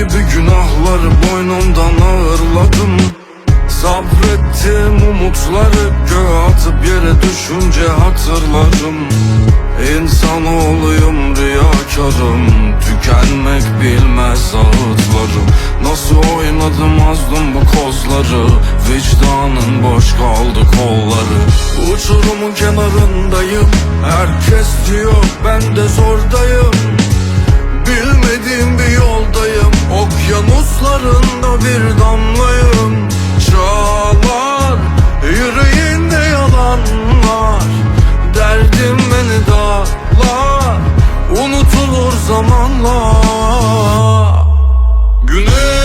gibi günahları boynumdan ağırladım. Sabrettim umutları göğe atıp yere düşünce hatırlarım İnsanoğluyum riyakarım Tükenmek bilmez ağıtlarım. Nasıl oynadım azdım bu kozları Vicdanın boş kaldı kolları. Uçurumun kenarındayım Herkes diyor ben de Saçlarında bir damlayım. Çağlar Yüreğinde yalan var Derdim beni dağlar. Unutulur zamanla Güneş